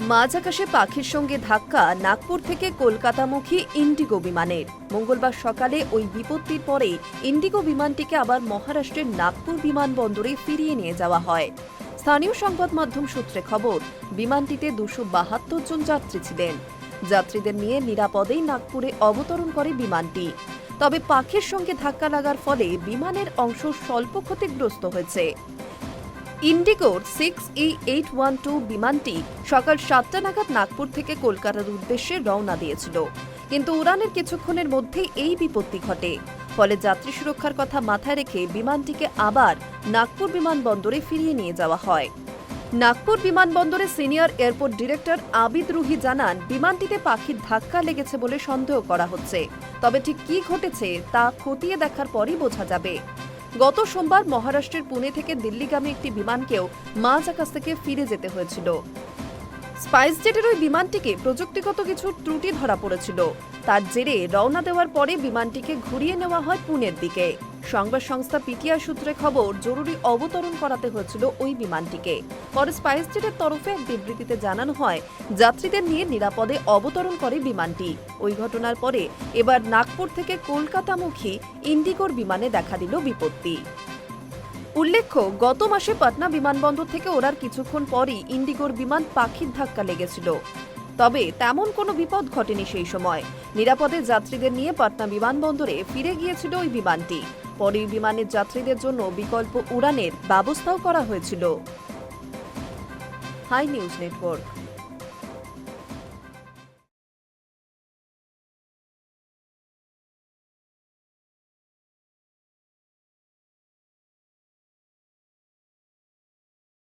মাঝ আকাশে পাখির সঙ্গে ধাক্কা, নাগপুর থেকে কলকাতামুখী ইন্ডিগো বিমানের। মঙ্গলবার সকালে ওই বিপত্তির পরে ইন্ডিগো বিমানটিকে আবার মহারাষ্ট্রের নাগপুর বিমানবন্দরে ফিরিয়ে নিয়ে যাওয়া হয়। স্থানীয় সংবাদ মাধ্যম সূত্রে খবর, বিমানটিতে দুশো বাহাত্তর জন যাত্রী ছিলেন। যাত্রীদের নিয়ে নিরাপদেই নাগপুরে অবতরণ করে বিমানটি। তবে পাখির সঙ্গে ধাক্কা লাগার ফলে বিমানের অংশ স্বল্প ক্ষতিগ্রস্ত হয়েছে। ইন্ডিগোর six E eight one two বিমানটি সকাল সাতটা নাগাদ নাগপুর থেকে কলকাতার উদ্দেশ্যে রওনা দিয়েছিল। কিন্তু উড়ানের কিছুক্ষণের মধ্যেই এই বিপত্তি ঘটে। ফলে যাত্রী সুরক্ষার কথা মাথায় রেখে বিমানটিকে আবার নাগপুর বিমানবন্দরে ফিরিয়ে নিয়ে যাওয়া হয়। নাগপুর বিমানবন্দরে senior airport director Abid Ruhi জানান, বিমানটিতে পাখির ধাক্কা লেগেছে বলে সন্দেহ করা হচ্ছে। তবে ঠিক কী ঘটেছে তা খতিয়ে দেখার পরই বোঝা যাবে। গত সোমবার মহারাষ্ট্রের পুনে থেকে দিল্লিগামী একটি বিমানকেও মাঝ আকাশ থেকে ফিরে যেতে হয়েছিল। স্পাইস জেটের ওই বিমানটিকে প্রযুক্তিগত কিছু ত্রুটি ধরা পড়েছিল। তার জেরে রওনা দেওয়ার পরে বিমানটিকে ঘুরিয়ে নেওয়া হয় পুনের দিকে। সংবাদ সংস্থা পিটিআই সূত্রে খবর, জরুরি অবতরণ করাতে হয়েছিল ওই বিমানটিকে। পরে স্পাইস জেটের তরফে এক বিবৃতিতে জানানো হয়, যাত্রীদের নিয়ে নিরাপদে অবতরণ করে বিমানটি। ওই ঘটনার পরে এবার নাগপুর থেকে কলকাতামুখী ইন্ডিগোর বিমানে দেখা দিল বিপত্তি। উল্লেখ্য, গত মাসে পাটনা বিমানবন্দর থেকে ওড়ার কিছুক্ষণ পরই ইন্ডিগোর বিমান পাখির ধাক্কা লেগেছিল। তবে তেমন কোনো বিপদ ঘটেনি সেই সময়। নিরাপদে যাত্রীদের নিয়ে পাটনা বিমানবন্দরে ফিরে গিয়েছিল ওই বিমানটি। পরে বিমানের যাত্রীদের জন্য বিকল্প উড়ানের ব্যবস্থাও করা হয়েছিল। Hi News Network.